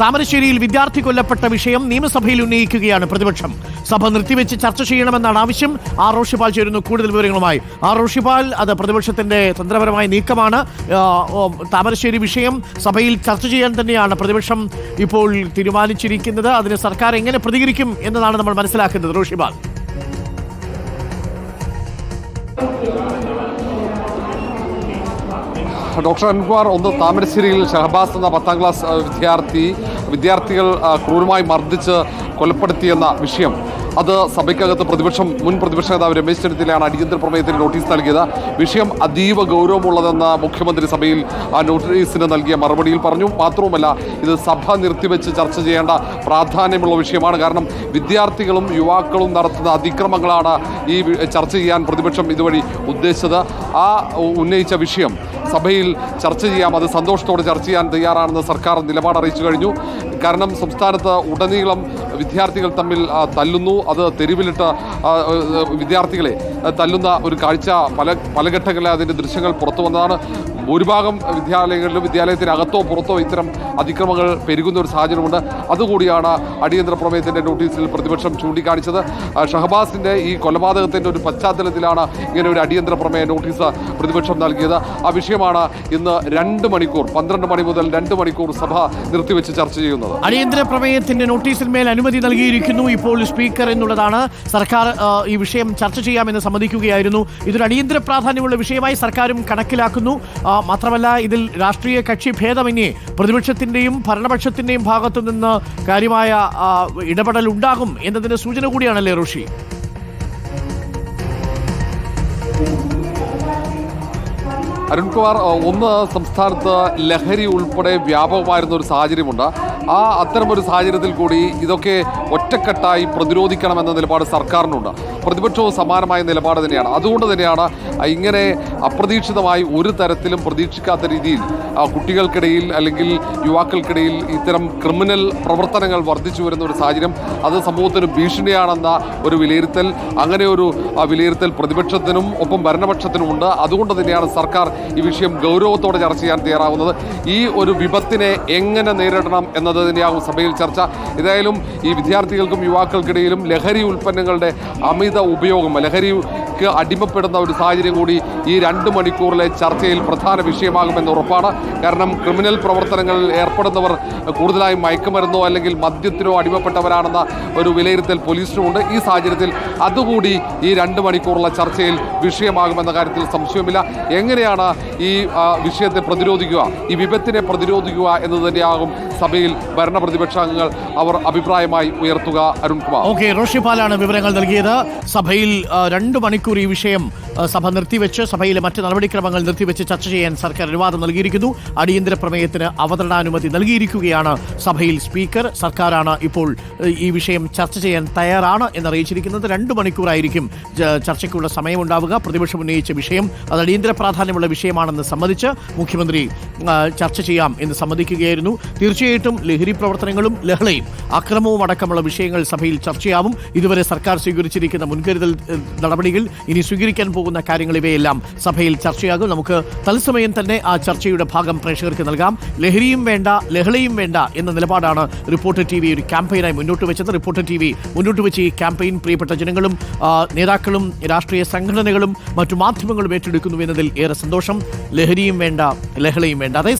താമരശ്ശേരിയിൽ വിദ്യാർത്ഥി കൊല്ലപ്പെട്ട വിഷയം നിയമസഭയിൽ ഉന്നയിക്കുകയാണ് പ്രതിപക്ഷം. സഭ നിർത്തിവെച്ച് ചർച്ച ചെയ്യണമെന്നാണ് ആവശ്യം. ആർ റോഷിപാൽ ചേരുന്നു കൂടുതൽ വിവരങ്ങളുമായി. ആർ റോഷിപാൽ അത് പ്രതിപക്ഷത്തിന്റെ തന്ത്രപരമായ നീക്കമാണ്. താമരശ്ശേരി വിഷയം സഭയിൽ ചർച്ച ചെയ്യാൻ തന്നെയാണ് പ്രതിപക്ഷം ഇപ്പോൾ തീരുമാനിച്ചിരിക്കുന്നത്. അതിന് സർക്കാർ എങ്ങനെ പ്രതികരിക്കും എന്നതാണ് നമ്മൾ മനസ്സിലാക്കുന്നത്. റോഷിപാൽ. ഡോക്ടർ അൻവാർ ഒന്ന് താമരശ്ശേരിയിൽ ഷഹബാസ് എന്ന പത്താം ക്ലാസ് വിദ്യാർത്ഥി വിദ്യാർത്ഥികൾ ക്രൂരമായി മർദ്ദിച്ച് കൊലപ്പെടുത്തിയെന്ന വിഷയം അത് സഭയ്ക്കകത്ത് പ്രതിപക്ഷം മുൻ പ്രതിപക്ഷ നേതാവ് രമേശ് ചെന്നിത്തലയാണ് അടിയന്തര പ്രമേയത്തിന് നോട്ടീസ് നൽകിയത്. വിഷയം അതീവ ഗൗരവമുള്ളതെന്ന് മുഖ്യമന്ത്രി സഭയിൽ ആ നോട്ടീസിന് നൽകിയ മറുപടിയിൽ പറഞ്ഞു. മാത്രവുമല്ല ഇത് സഭ നിർത്തിവെച്ച് ചർച്ച ചെയ്യേണ്ട പ്രാധാന്യമുള്ള വിഷയമാണ്. കാരണം വിദ്യാർത്ഥികളും യുവാക്കളും നടത്തുന്ന അതിക്രമങ്ങളാണ് ഈ ചർച്ച ചെയ്യാൻ പ്രതിപക്ഷം ഇതുവഴി ഉദ്ദേശിച്ചത്. ആ ഉന്നയിച്ച വിഷയം സഭയിൽ ചർച്ച ചെയ്യാം. അത് സന്തോഷത്തോടെ ചർച്ച ചെയ്യാൻ തയ്യാറാണെന്ന് സർക്കാർ നിലപാട് അറിയിച്ചു കഴിഞ്ഞു. കാരണം സംസ്ഥാനത്ത് ഉടനീളം വിദ്യാർത്ഥികൾ തമ്മിൽ തല്ലുന്നു. അത് തെരുവിലിട്ട് വിദ്യാർത്ഥികളെ തല്ലുന്ന ഒരു കാഴ്ച പല പല ഘട്ടങ്ങളിൽ അതിന്റെ ദൃശ്യങ്ങൾ പുറത്തു വന്നതാണ്. ഭൂരിഭാഗം വിദ്യാലയങ്ങളിലും വിദ്യാലയത്തിനകത്തോ പുറത്തോ ഇത്തരം അതിക്രമങ്ങൾ പെരുകുന്ന ഒരു സാഹചര്യമുണ്ട്. അതുകൂടിയാണ് അടിയന്തര പ്രമേയത്തിന്റെ നോട്ടീസിൽ പ്രതിപക്ഷം ചൂണ്ടിക്കാണിച്ചത്. ഷഹബാസിന്റെ ഈ കൊലപാതകത്തിന്റെ ഒരു പശ്ചാത്തലത്തിലാണ് ഇങ്ങനെ ഒരു അടിയന്തര പ്രമേയ നോട്ടീസ് പ്രതിപക്ഷം നൽകിയത്. ആ വിഷയമാണ് ഇന്ന് രണ്ട് മണിക്കൂർ പന്ത്രണ്ട് മണി മുതൽ രണ്ട് മണിക്കൂർ സഭ നിർത്തിവെച്ച് ചർച്ച ചെയ്യുന്നത്. അടിയന്തര പ്രമേയത്തിന്റെ നോട്ടീസിന്മേൽ അനുമതി നൽകിയിരിക്കുന്നു. ഇപ്പോൾ സ്പീക്കർ എന്നുള്ളതാണ് സർക്കാർ ഈ വിഷയം ചർച്ച ചെയ്യാമെന്ന് സമ്മതിക്കുകയായിരുന്നു. ഇതൊരു അടിയന്തര പ്രാധാന്യമുള്ള വിഷയമായി സർക്കാരും കണക്കിലാക്കുന്നു. മാത്രമല്ല ഇതിൽ രാഷ്ട്രീയ കക്ഷി ഭേദമന്യേ പ്രതിപക്ഷത്തിന്റെയും ഭരണപക്ഷത്തിന്റെയും ഭാഗത്തു നിന്ന് കാര്യമായ ഇടപെടൽ ഉണ്ടാകും എന്നതിന്റെ സൂചന കൂടിയാണല്ലേ ഋഷി അരുൺകുമാർ ഒന്ന് സംസ്ഥാനത്ത് ലഹരി ഉൾപ്പെടെ വ്യാപകമായിരുന്ന ഒരു സാഹചര്യമുണ്ട്. ആ അത്തരമൊരു സാഹചര്യത്തിൽ കൂടി ഇതൊക്കെ ഒറ്റക്കെട്ടായി പ്രതിരോധിക്കണമെന്ന നിലപാട് സർക്കാരിനുണ്ട്. പ്രതിപക്ഷവും സമാനമായ നിലപാട് തന്നെയാണ്. അതുകൊണ്ട് തന്നെയാണ് ഇങ്ങനെ അപ്രതീക്ഷിതമായി ഒരു തരത്തിലും പ്രതീക്ഷിക്കാത്ത രീതിയിൽ കുട്ടികൾക്കിടയിൽ അല്ലെങ്കിൽ യുവാക്കൾക്കിടയിൽ ഇത്തരം ക്രിമിനൽ പ്രവർത്തനങ്ങൾ വർദ്ധിച്ചു വരുന്ന ഒരു സാഹചര്യം അത് സമൂഹത്തിന് ഭീഷണിയാണെന്ന ഒരു വിലയിരുത്തൽ അങ്ങനെ ഒരു വിലയിരുത്തൽ പ്രതിപക്ഷത്തിനും ഒപ്പം ഭരണപക്ഷത്തിനും ഉണ്ട്. അതുകൊണ്ട് തന്നെയാണ് സർക്കാർ ഈ വിഷയം ഗൗരവത്തോടെ ചർച്ച ചെയ്യാൻ തയ്യാറാകുന്നത്. ഈ ഒരു വിപത്തിനെ എങ്ങനെ നേരിടണം എന്നത് തന്നെയാകും സഭയിൽ ചർച്ച. ഏതായാലും ഈ വിദ്യാർത്ഥികൾക്കും യുവാക്കൾക്കിടയിലും ലഹരി ഉൽപ്പന്നങ്ങളുടെ അമിത ഉപയോഗം ലഹരിക്ക് അടിമപ്പെടുന്ന ഒരു സാഹചര്യം കൂടി ഈ രണ്ട് മണിക്കൂറിലെ ചർച്ചയിൽ പ്രധാന വിഷയമാകുമെന്ന് ഉറപ്പാണ്. കാരണം ക്രിമിനൽ പ്രവർത്തനങ്ങളിൽ ഏർപ്പെടുന്നവർ കൂടുതലായും മയക്കുമരുന്നോ അല്ലെങ്കിൽ മദ്യത്തിനോ അടിമപ്പെട്ടവരാണെന്ന ഒരു വിലയിരുത്തൽ പോലീസിനുമുണ്ട്. ഈ സാഹചര്യത്തിൽ അതുകൂടി ഈ രണ്ട് മണിക്കൂറുള്ള ചർച്ചയിൽ വിഷയമാകുമെന്ന കാര്യത്തിൽ സംശയമില്ല എങ്ങനെയാണ് ഈ വിഷയത്തെ പ്രതിരോധിക്കുക ഈ വിപത്തിനെ പ്രതിരോധിക്കുക എന്നത് തന്നെയാകും സഭയിൽ ഭരണ പ്രതിപക്ഷാംഗങ്ങൾ അവർ അഭിപ്രായമായി ഉയർത്തുക. അരുൺകുമാർ. ഓക്കെ റോഷിപാലാണ് വിവരങ്ങൾ നൽകിയത്. സഭയിൽ രണ്ട് മണിക്കൂർ ഈ വിഷയം സഭ നിർത്തിവെച്ച് സഭയിലെ മറ്റ് നടപടിക്രമങ്ങൾ നിർത്തിവെച്ച് ചർച്ച ചെയ്യാൻ സർക്കാർ അനുവാദം നൽകിയിരിക്കുന്നു. അടിയന്തര പ്രമേയത്തിന് അവതരണാനുമതി നൽകിയിരിക്കുകയാണ് സഭയിൽ സ്പീക്കർ. സർക്കാരാണ് ഇപ്പോൾ ഈ വിഷയം ചർച്ച ചെയ്യാൻ തയ്യാറാണ് എന്നറിയിച്ചിരിക്കുന്നത്. രണ്ട് മണിക്കൂറായിരിക്കും ചർച്ചയ്ക്കുള്ള സമയമുണ്ടാവുക. പ്രതിപക്ഷം ഉന്നയിച്ച വിഷയം അത് അടിയന്തര പ്രാധാന്യമുള്ള വിഷയമാണെന്ന് സമ്മതിച്ച് മുഖ്യമന്ത്രി ചർച്ച ചെയ്യാം എന്ന് സമ്മതിക്കുകയായിരുന്നു. തീർച്ചയായിട്ടും ലഹരി പ്രവർത്തനങ്ങളും ലഹളയും അക്രമവും അടക്കമുള്ള വിഷയങ്ങൾ സഭയിൽ ചർച്ചയാവും. ഇതുവരെ സർക്കാർ സ്വീകരിച്ചിരിക്കുന്ന മുൻകരുതൽ നടപടികൾ ഇനി സ്വീകരിക്കാൻ പോകുന്ന കാര്യങ്ങൾ ഇവയെല്ലാം സഭയിൽ ചർച്ചയാകും. നമുക്ക് തത്സമയം തന്നെ ആ ചർച്ചയുടെ ഭാഗം പ്രേക്ഷകർക്ക് നൽകാം. ലഹരിയും വേണ്ട ലഹളയും വേണ്ട എന്ന നിലപാടാണ് റിപ്പോർട്ടർ ടി വി ഒരു ക്യാമ്പയിനായി മുന്നോട്ട് വെച്ചത്. റിപ്പോർട്ടർ ടി വി മുന്നോട്ട് വെച്ച് ഈ ക്യാമ്പയിൻ പ്രിയപ്പെട്ട ജനങ്ങളും നേതാക്കളും രാഷ്ട്രീയ സംഘടനകളും മറ്റു മാധ്യമങ്ങളും ഏറ്റെടുക്കുന്നു എന്നതിൽ ഏറെ സന്തോഷം. ലഹരിയും വേണ്ട ലഹളയും വേണ്ട. അതേ